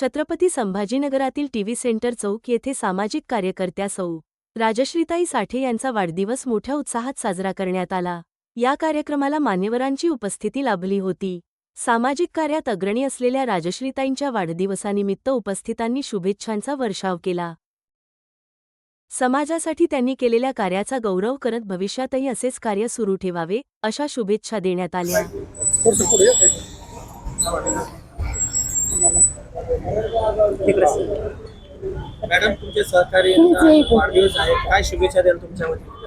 छत्रपती संभाजीनगरातील TV centre चौक येथे सामाजिक कार्यकर्त्या सौ. राजश्रीताई साठे यांचा वाढदिवस मोठ्या उत्साहात साजरा करण्यात आला. या कार्यक्रमाला मान्यवरांची उपस्थिती लाभली होती. सामाजिक कार्यात अग्रणी असलेल्या राजश्रीताईंच्या वाढदिवसानिमित्त उपस्थितांनी शुभेच्छांचा वर्षाव केला. समाजासाठी त्यांनी केलेल्या कार्याचा गौरव करत भविष्यातही असेच कार्य सुरू ठेवावे अशा शुभेच्छा देण्यात आल्या. मॅडम तुमचे सहकारी वाढदिवस आहे काय शुभेच्छा द्याल तुमच्या वतीने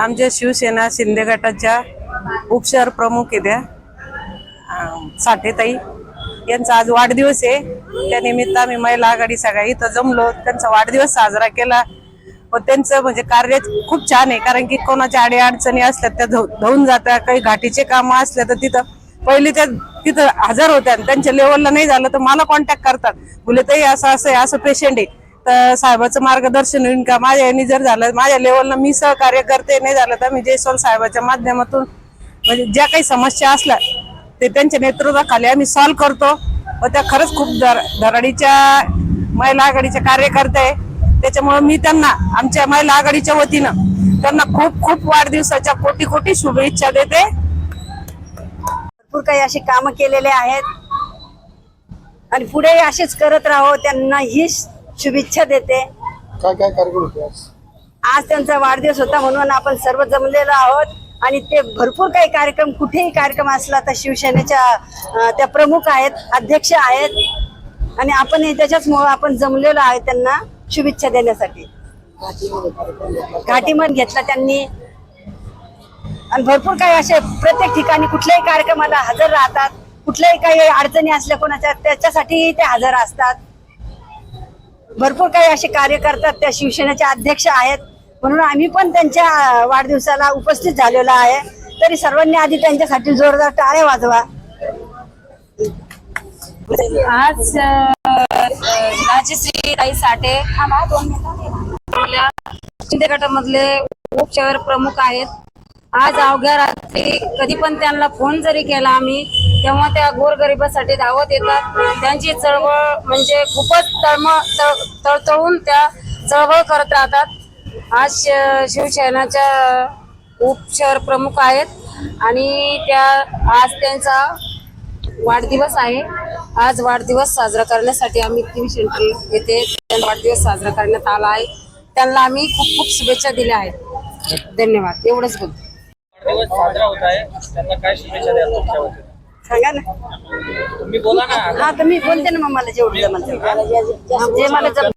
आमच्या शिवसेना शिंदे गटाच्या उपशहर प्रमुख आहेत त्या. अं, साठेताई. यांचा आज वाढदिवस आहे. त्या निमित्त आम्ही महिला आघाडी सगळ्या इथं जमलो. त्यांचा वाढदिवस साजरा केला. व त्यांचं म्हणजे कार्य खूप छान आहे. कारण की कोणाच्या अडी अडचणी असल्या त्या धावून जात्या. काही घाटीचे कामं असल्या तर तिथं पहिले त्या तिथं हजर होत्या आणि त्यांच्या लेवलला नाही झालं तर मला कॉन्टॅक्ट करतात. बोले ताई असं असं आहे असं पेशंट आहे. तर साहेबाचं मार्गदर्शन होईल का? माझ्या यांनी जर झालं माझ्या लेवलला मी सहकार्य करते नाही झालं तर मी जयस्वाल साहेबाच्या माध्यमातून म्हणजे ज्या काही समस्या असल्या ते त्यांच्या नेतृत्वाखाली आम्ही सॉल्व्ह करतो. व त्या खरंच खूप दर धराडीच्या महिला आघाडीच्या कार्यकर्ते आहे. त्याच्यामुळे मी त्यांना आमच्या महिला आघाडीच्या वतीनं त्यांना खूप खूप वाढदिवसाच्या कोटी कोटी शुभेच्छा देते. भरपूर काही अशी कामं केलेले आहेत. आणि पुढे असेच करत राहो त्यांना ही शुभेच्छा देते. काय काय कार्यक्रम होते आज? आज त्यांचा वाढदिवस होता म्हणून आपण सर्व जमलेलो आहोत. आणि ते भरपूर काही कार्यक्रम कुठेही कार्यक्रम असला तर शिवसेनेच्या त्या प्रमुख आहेत अध्यक्ष आहेत. आणि आपण त्याच्याचमुळं आपण जमलेलो आहे त्यांना शुभेच्छा देण्यासाठी. घाटीमध्ये घेतला त्यांनी. आणि भरपूर काही असे प्रत्येक ठिकाणी कुठल्याही कार्यक्रमाला हजर राहतात. कुठल्याही काही अडचणी असल्या कोणाच्या त्याच्यासाठी ते हजर असतात. भरपूर काही असे कार्य करतात. त्या शिवसेनेचे अध्यक्ष आहेत. म्हणून आम्ही पण त्यांच्या वाढदिवसाला उपस्थित झालेलो आहे. तरी सर्वांनी आधी त्यांच्यासाठी जोरदार टाळ्या वाजवा. आज राजश्री ताई साठे शिंदे गटामधले उपशहर प्रमुख आहेत. आज अवघ्या रात्री कधी पण त्यांना फोन जरी केला आम्ही तेव्हा त्या गोरगरिबासाठी धावत येतात. त्यांची चळवळ म्हणजे खूपच तळम तळ- तळतळून त्या चळवळ करत राहतात. आज श- शिवसेनाच्या उपशहर प्रमुख आहेत आणि त्या आज त्यांचा वाढदिवस आहे. आज वाढदिवस साजरा करण्यासाठी आम्ही तीन सेंटर येथे त्यांचा वाढदिवस साजरा करण्यात आला आहे. त्यांना आम्ही खूप खूप शुभेच्छा दिल्या आहेत. धन्यवाद. एवढंच बोलतो. वाढदिवस साजरा होत आहे. त्यांना काय शुभेच्छा द्याल तुमच्या वतीने सांगा ना. तुम्ही बोला ना. हा तर मी बोलते ना मग मला जेवढं जमलं तेवढं. जे मला जम